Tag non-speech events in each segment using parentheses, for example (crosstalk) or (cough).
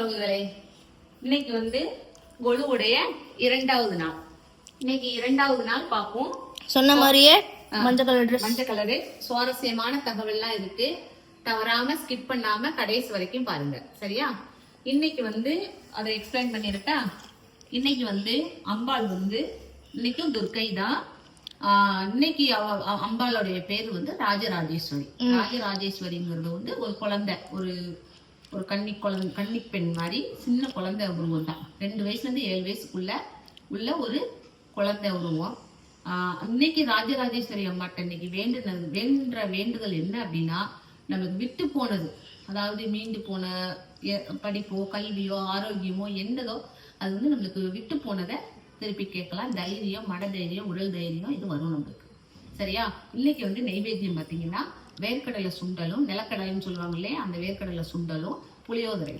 உறவுகளே இன்னைக்கு வந்து கொலுவுடைய இரண்டாவது நாள். இன்னைக்கு இரண்டாவது நாள் பார்ப்போம். சொன்ன மாதிரியே மஞ்சள் கலர் மஞ்சள் கலரு சுவாரஸ்யமான தகவல்லாம் இருக்கு. தவறாம ஸ்கிப் பண்ணாம கடைசி வரைக்கும் பாருங்க. சரியா? இன்னைக்கு வந்து அதை எக்ஸ்பிளைன் பண்ணிருக்கா? இன்னைக்கு வந்து அம்பாள் வந்து இன்னைக்கும் துர்க்கை தான். இன்னைக்கு அம்பாளுடைய பேர் வந்து ராஜராஜேஸ்வரி. ராஜராஜேஸ்வரிங்கிறது வந்து ஒரு குழந்தை ஒரு ஒரு கன்னி குழந்தை கன்னி பெண் மாதிரி சின்ன குழந்தை உருவம் தான். ரெண்டு வயசுலேருந்து ஏழு வயசுக்குள்ள உள்ள ஒரு குழந்தை உருவம். இன்னைக்கு ராஜராஜேஸ்வரி அம்மாட்ட இன்னைக்கு வேண்டுனது வேண்டுன்ற வேண்டுதல் என்ன அப்படின்னா நமக்கு விட்டு போனது. அதாவது மீண்டு போன படிப்போ கல்வியோ ஆரோக்கியமோ என்னதோ அது வந்து நம்மளுக்கு விட்டு போனதை திருப்பி கேட்கலாம். தைரியம் மன தைரியம் உடல் தைரியம் இது வரும் நம்மளுக்கு. சரியா? இன்னைக்கு வந்து நெய்வேத்தியம் பார்த்தீங்கன்னா வேர்க்கடலை சுண்டலும் நிலக்கடலைன்னு சொல்லுவாங்க இல்லையா? அந்த வேர்க்கடலை சுண்டலும் புளியோதரை.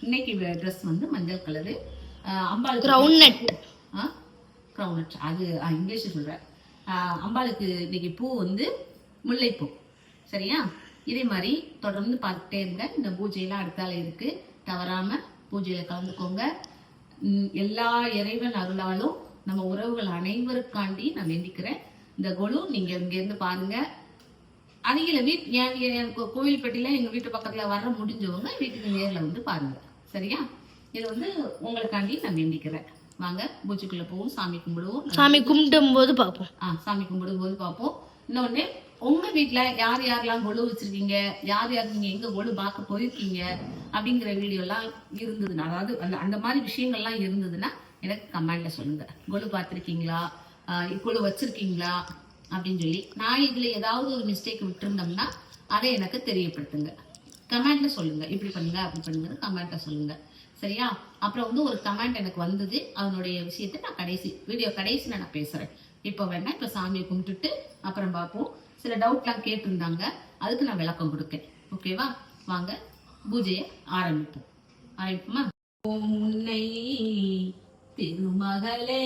இன்னைக்கு ட்ரெஸ் வந்து மஞ்சள் கலரு அம்பாள். கிரவுனட் அது ஆ, இங்கிலீஷ் சொல்கிறேன் அம்பாளுக்கு இன்னைக்கு பூ வந்து முல்லைப்பூ. சரியா? இதே மாதிரி தொடர்ந்து பார்த்துட்டே இருங்க. இந்த பூஜையெல்லாம் அடுத்தால இருக்கு. தவறாம பூஜையில கலந்துக்கோங்க. எல்லா இறைவன் அருளாலும் நம்ம உறவுகள் அனைவருக்காண்டி நான் வேண்டிக்கிறேன். இந்த கொலு நீங்க இங்க இருந்து அருகில வீட் கோவில்பட்டியில எங்க வீட்டு பக்கத்துல வர முடிஞ்சவங்க வீட்டுக்கு நேர்ல வந்து பாருங்க. சரியா? இது வந்து உங்களுக்காண்டி நான் வேண்டிக்கிறேன். வாங்க பூஜைக்குள்ள போவோம் சாமி கும்பிடுவோம். சாமி கும்பிடும் போது பார்ப்போம். ஆ சாமி கும்பிடும் போது பார்ப்போம். இன்னொன்னு உங்க வீட்ல யார் யாரெல்லாம் கொலு வச்சிருக்கீங்க? யார் யார் நீங்க எங்க கொலு பார்க்க போயிருக்கீங்க? அப்படிங்கிற வீடியோ எல்லாம் இருந்ததுன்னா அதாவது அந்த அந்த மாதிரி விஷயங்கள்லாம் இருந்ததுன்னா எனக்கு கமெண்ட்ல சொல்லுங்க. கொலு பார்த்துருக்கீங்களா? கொலு வச்சிருக்கீங்களா? அப்படின்னு சொல்லி நான் இதில் ஏதாவது ஒரு மிஸ்டேக் விட்டுருந்தோம்னா அதை எனக்கு தெரியப்படுத்துங்க. கமெண்ட்ல சொல்லுங்க. இப்படி பண்ணுங்க அப்படி பண்ணுங்க கமெண்ட்ல சொல்லுங்க. சரியா? அப்புறம் வந்து ஒரு கமெண்ட் எனக்கு வந்தது. அதனுடைய விஷயத்தை நான் கடைசி வீடியோ கடைசியில் நான் பேசுறேன். இப்போ வேணா இப்போ சாமியை கும்பிட்டுட்டு அப்புறம் பார்ப்போம். சில டவுட்லாம் கேட்டிருந்தாங்க. அதுக்கு நான் விளக்கம் கொடுக்கேன் ஓகேவா வாங்க பூஜையை ஆரம்பிப்போம். ஆரம்பிப்போமா? உன்னை திருமகளே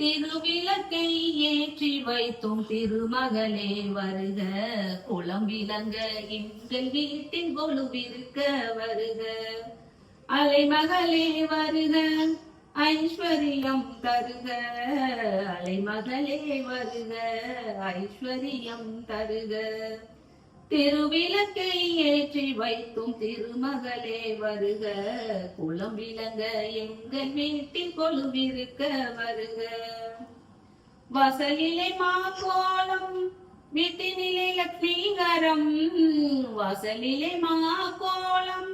திருவிளக்கை ஏற்றி வைத்தும் திருமகளே வருக. குளம் விளங்க எங்கள் வீட்டின் கொழுவிருக்க வருக. அலைமகளே வருக ஐஸ்வர்யம் தருக. அலைமகளே வருக ஐஸ்வர்யம் தருக. திருவிளக்கை ஏற்றி வைத்தும் திருமகளே வருக. குளம் விளங்க எங்கள் வீட்டில் கொலுவிருக்க வருக. வசலிலே மா கோலம் வீட்டினிலே லக்ஷ்மீகரம் வசலிலே மா கோலம்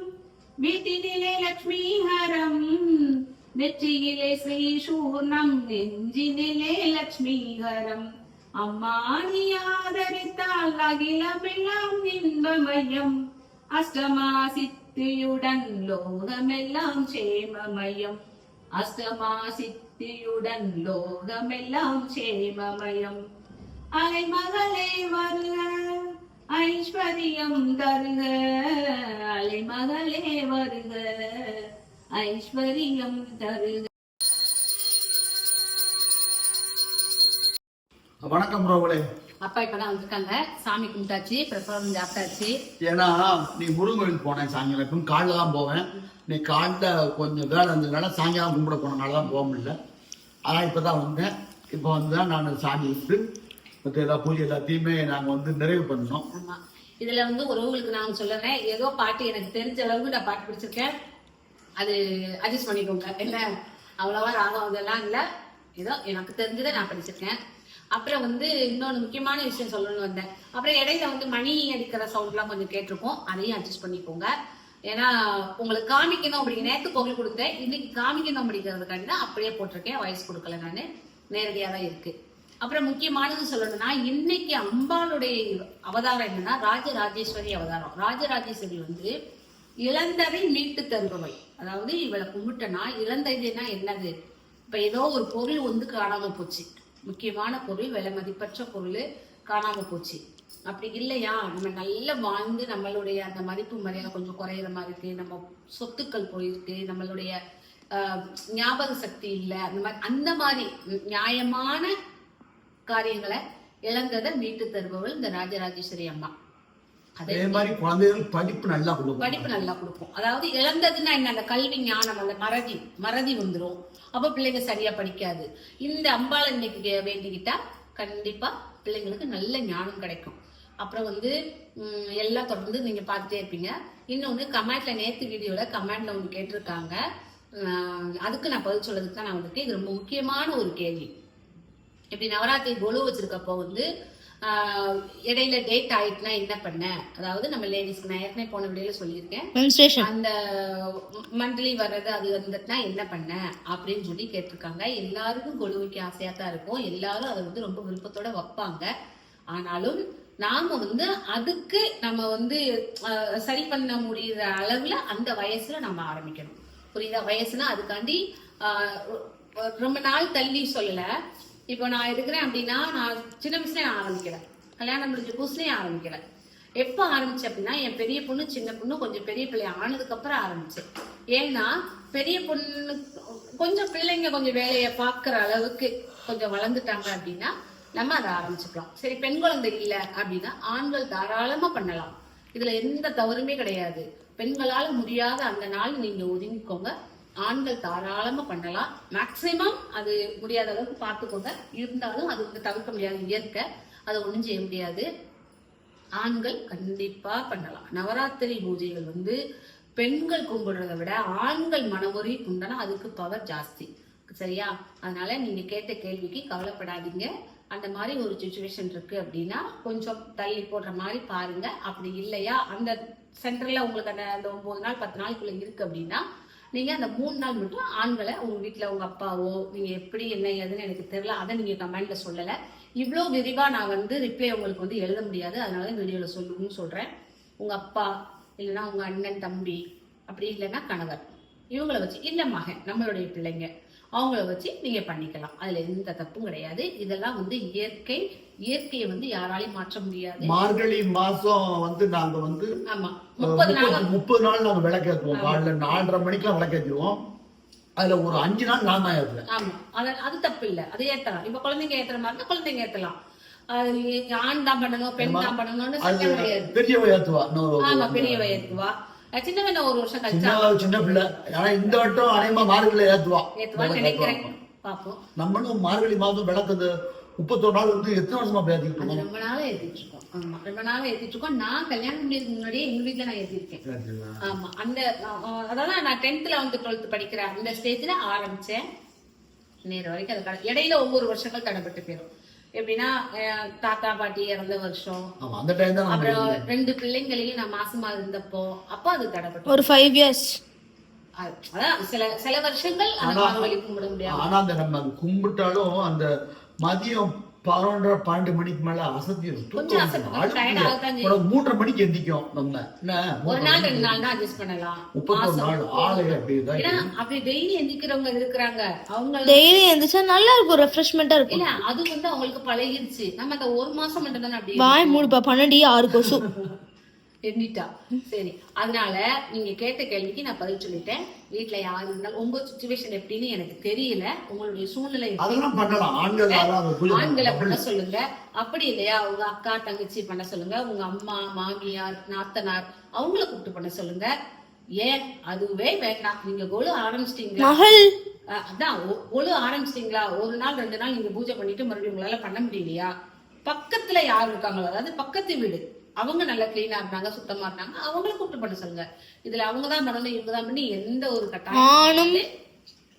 வீட்டினிலே லக்ஷ்மீகரம் நெற்றியிலே ஸ்ரீ சூர்ணம் நெஞ்சினிலே லக்ஷ்மிகரம் ಅಮ್ಮ ನೀಯಾದರಿತ ಅಗಿಲಮೆಲ್ಲಾಂ നിൻപമയം അഷ്ടമാസിദ്ധിയുടൻ ലോകമെല്ലാം ക്ഷേമമയം. അഷ്ടമാസിദ്ധിയുടൻ ലോകമെല്ലാം ക്ഷേമമയം. അലൈമകളെ വരുക ഐശ്വര്യം തരുക അലൈമകളെ വരുക ഐശ്വര്യം തരുക வணக்கம் ரோவலே அப்பா இப்பதான் வந்திருக்காங்க. சாமி கும்பிட்டாச்சு பிரசாதம் சாப்பிட்டாச்சு. ஏன்னா நீ முருகன் போனேன் சாயங்காலம். எப்பவும் காலைல தான் போவேன். நீ காலைல கொஞ்சம் வேலை இருந்ததுனால சாயங்காலம் கும்பிட போனனால தான் போக முடியல. ஆனால் இப்போ தான் வந்தேன். இப்போ வந்து தான் நான் சாமி விட்டு மற்ற எல்லா பூஜை எல்லாத்தையுமே நாங்கள் வந்து நிறைவு பண்ணோம் இதுல வந்து உறவுகளுக்கு நான் சொல்லுறேன். ஏதோ பாட்டு எனக்கு தெரிஞ்ச அளவுக்கு நான் பாட்டு பிடிச்சிருக்கேன். அது அட்ஜஸ்ட் பண்ணிக்கோங்க. என்ன? அவ்வளவா ராகம் இதெல்லாம் இல்ல. ஏதோ எனக்கு தெரிஞ்சதை நான் படிச்சிருக்கேன். அப்புறம் வந்து இன்னொன்று முக்கியமான விஷயம் சொல்லணும்னு வந்தேன். அப்புறம் இடையில வந்து மணி அடிக்கிற சவுண்ட்லாம் கொஞ்சம் கேட்டிருக்கோம். அதையும் அட்ஜஸ்ட் பண்ணிக்கோங்க. ஏன்னா உங்களுக்கு காமிக்கணும் அப்படி நேற்று பொருள் கொடுத்தேன் இன்னைக்கு காமிக்கணும் அப்படிங்கிறதுக்காண்டி தான் அப்படியே போட்டிருக்கேன். வாய்ஸ் கொடுக்கல நான். நேரடியாக தான் இருக்கு. அப்புறம் முக்கியமானது சொல்லணும்னா இன்னைக்கு அம்பாளுடைய அவதாரம் என்னன்னா ராஜராஜேஸ்வரி அவதாரம். ராஜராஜேஸ்வரி வந்து இளந்தரை மீட்டு தருபவை அதாவது இவளை கும்பிட்டனா இளந்தரைனா என்னது? இப்ப ஏதோ ஒரு பொருள் வந்து காணாம போச்சு. முக்கியமான பொருள் விலை மதிப்பற்ற பொருள் காணாமல் போச்சு. அப்படி இல்லையா? நம்ம நல்லா வாழ்ந்து நம்மளுடைய அந்த மதிப்பு மரியாதை கொஞ்சம் குறையிற மாதிரி இருக்கு. நம்ம சொத்துக்கள் போயிருக்கு. நம்மளுடைய ஞாபக சக்தி இல்லை. அந்த மாதிரி அந்த மாதிரி நியாயமான காரியங்களை இழந்ததை மீட்டு தருபவள் இந்த ராஜராஜேஸ்வரி அம்மா. அதே மாதிரி குழந்தைகளுக்கு படிப்பு நல்லா கொடுக்கும். படிப்பு நல்லா கொடுக்கும். அதாவது இழந்ததுன்னா என்ன? அந்த கல்வி ஞானம் அந்த மறதி மறதி வந்துரும். அப்ப பிள்ளைங்க சரியா படிக்காது. இந்த அம்பாள் இன்னைக்கு வேண்டிக்கிட்டா கண்டிப்பா பிள்ளைங்களுக்கு நல்ல ஞானம் கிடைக்கும். அப்புறம் வந்து எல்லாம் தொடர்ந்து நீங்க பார்த்துட்டே இருப்பீங்க. இன்னொன்னு கமெண்ட்ல நேத்து வீடியோல கமெண்ட்ல ஒன்று கேட்டிருக்காங்க. அதுக்கு நான் பதில் சொல்றதுக்கு தான் நான் வந்திருக்கேன். இது ரொம்ப முக்கியமான ஒரு கேள்வி. இப்படி நவராத்திரி கொலு வச்சிருக்கப்போ வந்து இடையில டேட் ஆயிட்டுனா என்ன பண்ண? அதாவது நம்ம லேடிஸ்க்கு நான் ஏற்கனவே போன வீடியோல சொல்லியிருக்கேன். அந்த மந்த்லி வர்றது அது வந்துட்டுனா என்ன பண்ண? அப்படின்னு சொல்லி கேட்டிருக்காங்க. எல்லாருக்கும் கொலு வைக்க ஆசையா தான் இருக்கும். எல்லாரும் அதை வந்து ரொம்ப விருப்பத்தோட வைப்பாங்க. ஆனாலும் நாம வந்து அதுக்கு நம்ம வந்து சரி பண்ண முடியுற அளவுல அந்த வயசுல நம்ம ஆரம்பிக்கணும். புரியுதா? வயசுனா அதுக்காண்டி ரொம்ப நாள் தள்ளி சொல்லல. இப்போ நான் இருக்கிறேன் அப்படின்னா நான் சின்ன வயசுலேயே ஆரம்பிக்கிறேன். கல்யாணம் முடிஞ்ச புதுசுலேயே ஆரம்பிக்கிறேன். எப்போ ஆரம்பிச்சேன் அப்படின்னா என் பெரிய பொண்ணு சின்ன பொண்ணு கொஞ்சம் பெரிய பிள்ளை ஆனதுக்கப்புறம் ஆரம்பிச்சேன் ஏன்னா பெரிய பொண்ணு கொஞ்சம் பிள்ளைங்க கொஞ்சம் வேலையை பார்க்குற அளவுக்கு கொஞ்சம் வளர்ந்துட்டாங்க அப்படின்னா நம்ம அதை ஆரம்பிச்சுக்கலாம். சரி பெண் குழந்தை இல்லை அப்படின்னா ஆண்கள் தாராளமாக பண்ணலாம். இதில் எந்த தவறுமே கிடையாது. பெண்களால் முடியாத அந்த நாள் நீங்கள் ஒதுங்கிக்கோங்க. ஆண்கள் தாராளமா பண்ணலாம். மேக்சிமம் அது முடியாத அளவுக்கு பார்த்துக்கோங்க. இருந்தாலும் அது வந்து தவிர்க்க முடியாது இயற்கை. அதை ஒன்றும் செய்ய முடியாது. ஆண்கள் கண்டிப்பா பண்ணலாம். நவராத்திரி பூஜைகள் வந்து பெண்கள் கும்பிடுறத விட ஆண்கள் மனமுறி கும்பிடனா அதுக்கு பவர் ஜாஸ்தி. சரியா? அதனால நீங்க கேட்ட கேள்விக்கு கவலைப்படாதீங்க. அந்த மாதிரி ஒரு சுச்சுவேஷன் இருக்கு அப்படின்னா கொஞ்சம் தள்ளி போடுற மாதிரி பாருங்க. அப்படி இல்லையா? அந்த சென்டர்ல உங்களுக்கு அந்த அந்த ஒன்பது நாள் பத்து நாளுக்குள்ள இருக்கு அப்படின்னா நீங்கள் அந்த மூணு நாள் மட்டும் ஆண்களை உங்கள் வீட்டில் உங்கள் அப்பாவோ நீங்கள் எப்படி என்ன ஏதுன்னு எனக்கு தெரியல. அதை நீங்கள் கமெண்ட்டில் சொல்லலை. இவ்வளோ விரிவாக நான் வந்து ரிப்ளை உங்களுக்கு வந்து எழுத முடியாது. அதனால வீடியோவில் சொல்லணும்னு சொல்கிறேன் உங்கள் அப்பா இல்லைன்னா உங்கள் அண்ணன் தம்பி அப்படி இல்லைன்னா கணவர். இவங்களை வச்சு இல்லை மகன் நம்மளுடைய பிள்ளைங்க. அவங்கள வச்சு நீங்க பண்ணிக்கலாம். அதுல எந்த தப்பும் கிடையாது. இதெல்லாம் வந்து இயற்கை இயற்கையை வந்து யாராலையும் மாற்ற முடியாது. மார்கழி மாசம் வந்து நாங்க வந்து ஆமா. முப்பது நாள். முப்பது நாள் நாங்க விளக்கேற்றுவோம் காலைல நாலரை மணிக்கெல்லாம் விளக்கேற்றுவோம் அதுல ஒரு அஞ்சு நாள் நான் தான் ஆமா. அது அது தப்பு இல்ல. அது ஏத்தலாம். இப்ப குழந்தைங்க ஏத்துற மாதிரி இருந்தா குழந்தைங்க ஏத்தலாம். ஆண் தான் பண்ணணும் பெண் தான் பண்ணணும்னு கிடையாது. பெரியவ ஏத்துவா? ஆமா பெரியவ ஏத்துவா. சின்னவன் ஒரு வருஷம் கழிச்சா சின்ன சின்ன பிள்ளை. ஆனா இந்த வட்டம் அநேகமா மார்கழியில ஏத்துவா. ஏத்துவான்னு நினைக்கிறேன் பாப்போம். நம்மளும் மார்கழி மாதம் விளக்குது முப்பத்தொரு நாள் வந்து எத்தனை வருஷமா இருக்கோம்? ரொம்ப நாளா ஏத்திட்டு இருக்கோம். ஆமா ரொம்ப நாளா ஏத்திட்டு இருக்கோம். நான் கல்யாணம் பண்ணதுக்கு முன்னாடியே எங்க வீட்ல நான் ஏத்திருக்கேன். ஆமா அந்த அதாவது நான் டென்த் லெவன்த் டுவெல்த் படிக்கிற அந்த ஸ்டேஜ்ல ஆரம்பிச்சேன். நேர வரைக்கும் அது கடை இடையில ஒவ்வொரு வருஷங்கள் தடைப்பட்டு போயிடும் எப்படின்னா தாத்தா பாட்டி இறந்த வருஷம். ஆமா அந்த டைம் தான் நம்ம அப்புறம் ரெண்டு பிள்ளைங்களையும் நான் மாசமா இருந்தப்போ அப்போ அது தடைப்பட்டு ஒரு ஃபைவ் இயர்ஸ் அது- அதான் சில சில வருஷங்கள் அந்த கும்பிட முடியாது. ஆனா அந்த நம்ம கும்பிட்டாலும் அந்த மதியம் பதினொன்றரை பன்னெண்டு மணிக்கு மேல அசத்தி மூன்றரை மணிக்கு எந்திக்கும் நம்ம. ஒரு நாள் ரெண்டு நாள் தான் அட்ஜஸ்ட் பண்ணலாம். முப்பத்தொரு நாள் ஆளு அப்படி ஏன்னா இதான் அப்படி டெய்லி எந்திக்கிறவங்க இருக்கிறாங்க. அவங்க டெய்லி எந்திரிச்சா நல்லா இருக்கும் ரெஃப்ரெஷ்மெண்டா இருக்கும். இல்ல அது வந்து அவங்களுக்கு பழகிருச்சு. நம்ம அந்த ஒரு மாசம் மட்டும் தானே அப்படி வாய் மூடுப்பா பன்னெண்டு ஆறு கொசு. (laughs) எண்ணிட்டா சரி. அதனால நீங்க கேட்ட கேள்விக்கு நான் பதில் சொல்லிட்டேன். வீட்ல யாரு இருந்தாலும் உங்க சுச்சுவேஷன் எப்படின்னு எனக்கு தெரியல. உங்களுடைய சூழ்நிலை எப்படி அதெல்லாம் பண்ணலாம். ஆண்கள். பண்ண சொல்லுங்க. அப்படி இல்லையா? உங்க அக்கா தங்கச்சி பண்ண சொல்லுங்க. உங்க அம்மா மாமியார் நாத்தனார் அவங்கள கூப்பிட்டு பண்ண சொல்லுங்க. ஏன்? அதுவே வேண்டாம். நீங்க கோலு ஆரம்பிச்சிட்டீங்களா அதான். ஒழு ஆரம்பிச்சிட்டீங்களா? ஒரு நாள் ரெண்டு நாள் நீங்க பூஜை பண்ணிட்டு மறுபடியும் உங்களால பண்ண முடியலையா? பக்கத்துல யார் இருக்காங்களோ அதாவது பக்கத்து வீடு. அவங்க நல்லா கிளீனா இருந்தாங்க சுத்தமா இருந்தாங்க. அவங்கள கூப்பிட்டு பண்ண சொல்லுங்க. இதுல அவங்க தான் பண்ணணும் இவங்க தான் பண்ணி எந்த ஒரு கட்டாயம் ஆணும்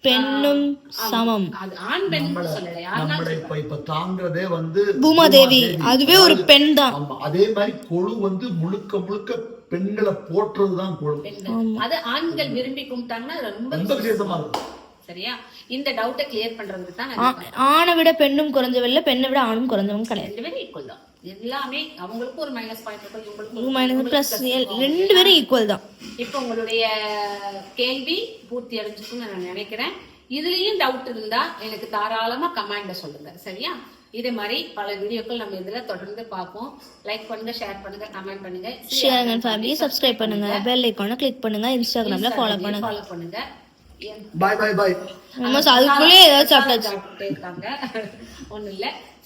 பெண்ணும் சமம். அது ஆண் பெண் சொல்லல நம்மளை இப்ப இப்ப தாங்கிறதே வந்து பூமாதேவி அதுவே ஒரு பெண் தான். அதே மாதிரி கொழு வந்து முழுக்க முழுக்க பெண்களை போற்றுறதுதான் கொழு. அது ஆண்கள் விரும்பி கும்பிட்டாங்கன்னா ரொம்ப ரொம்ப விசேஷமா. இருக்கும். சரியா? இந்த டவுட்டை கிளியர் பண்றதுக்கு தான் ஆணை விட பெண்ணும் குறைஞ்சவில்லை பெண்ணை விட ஆணும் குறைஞ்சவங்க கிடையாது. ரெண்டு பேரும் ஈக்குவல் தான். எல்லாமே அவங்களுக்கும் ஒரு மைனஸ் பாயிண்ட் இருக்கும் இவங்களுக்கும் ஒரு மைனஸ் பிளஸ். ரெண்டு பேரும் ஈக்குவல் தான். இப்போ உங்களுடைய கேள்வி பூர்த்தி அடைஞ்சிருக்குன்னு நான் நினைக்கிறேன். இதுலயும் டவுட் இருந்தா எனக்கு தாராளமா கமெண்ட்ல சொல்லுங்க. சரியா? இதே மாதிரி பல வீடியோக்கள் நம்ம இதுல தொடர்ந்து பார்ப்போம். லைக் பண்ணுங்க ஷேர் பண்ணுங்க கமெண்ட் பண்ணுங்க. ஷேர் அண்ட் ஃபேமிலி சப்ஸ்கிரைப் பண்ணுங்க. பெல் ஐக்கானை கிளிக் பண்ணுங்க. இன்ஸ்டாகிராம்ல ஃபாலோ பண்ணுங்க. ஃபாலோ பண்ணுங்க. பாய் பாய் பாய் ஆல்மோஸ்ட் அதுக்குள்ளே ஏதாவது சாப்பிட்டாச்சு. இருக்காங்க ஒண்ணும் இல்ல.